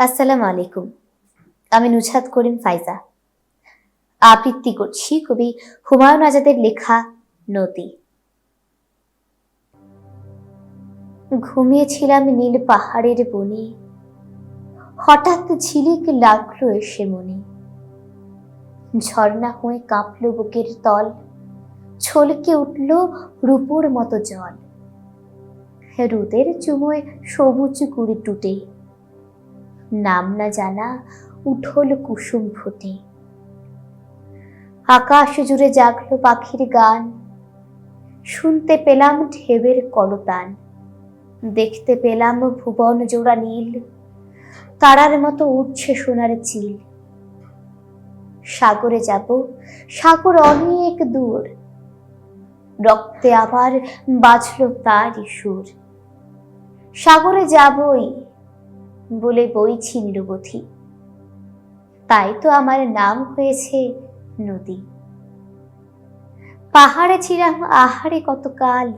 আসসালামু আলাইকুম। আমি নুছাদ করিম ফাইজা। আবৃত্তি করছি কবি হুমায়ুন আজাদের লেখা নদী। ঘুমিয়েছিলাম নীল পাহাড়ের বনে। হঠাৎ ঝিলিক লাগল এসে মনে। ঝর্ণা হয়ে কাঁপল বুকের তল। ছলকে উঠল রূপোর মতো জল। রোদের চুমোয় সবুজ কুড়ি টুটে। নাম না জানা উঠল কুসুম ফুটে আকাশ জুড়ে জাগলো পাখির গান। শুনতে পেলাম ঢেবের কলতান। দেখতে পেলাম ভুবন জোড়া নীল। তারার মতো উঠছে সোনার চিল। সাগরে যাব, সাগর অনেক দূর। রক্তে আবার বাজলো তার সুর। সাগরে যাবই বলে বইছি নিরবধি তাই তো আমার নাম হয়েছে নদী। পাহাড়ে ছিলাম আহারে কতকাল,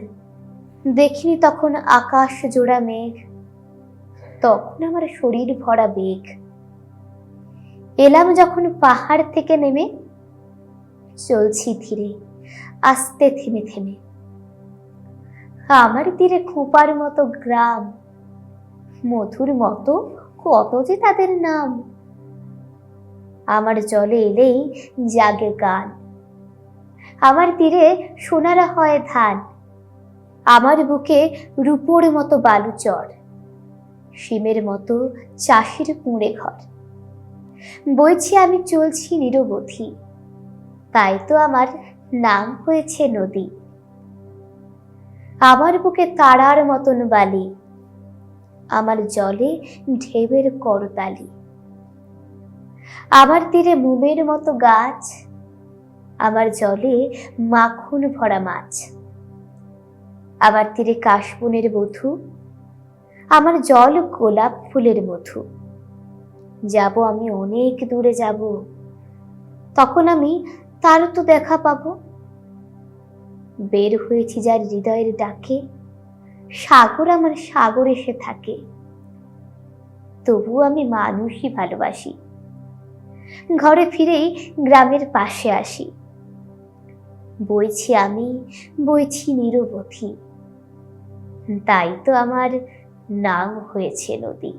দেখিনি তখন আকাশ জোড়া মেঘ, তখন আমার শরীর ভরা বেগ। এলাম যখন পাহাড় থেকে নেমে, চলছি ধীরে, আস্তে থেমে থেমে। আমার তীরে খোপার মতো গ্রাম মধুর মতো কত যে তাদের নাম। আমার জলে এলেই জাগে গান। আমার তীরে সোনারা হয় ধান। আমার বুকে রূপোর মতো বালুচর শিমের মতো চাষির কুঁড়ে ঘর। বইছি আমি চলছি নিরবধি। তাই তো আমার নাম হয়েছে নদী। আমার বুকে তারার মতন বালি। আমার জলে ঢেবের করতালি। আমার তীরে মোমের মতো গাছ, আমার জলে মাখন ভরা মাছ। আমার তীরে কাশবনের বধূ আমার জল গোলাপ ফুলের মধু। যাব আমি অনেক দূরে যাব, তখন আমি তার তো দেখা পাবো। বের হয়েছি যার হৃদয়ের ডাকে সাগর আমার সাগর এসে থাকে। তবু আমি মানুষই ভালোবাসি। ঘরে ফিরেই গ্রামের পাশে আসি। বইছি আমি, বইছি নিরবধি। তাই তো আমার নাম হয়েছে নদী।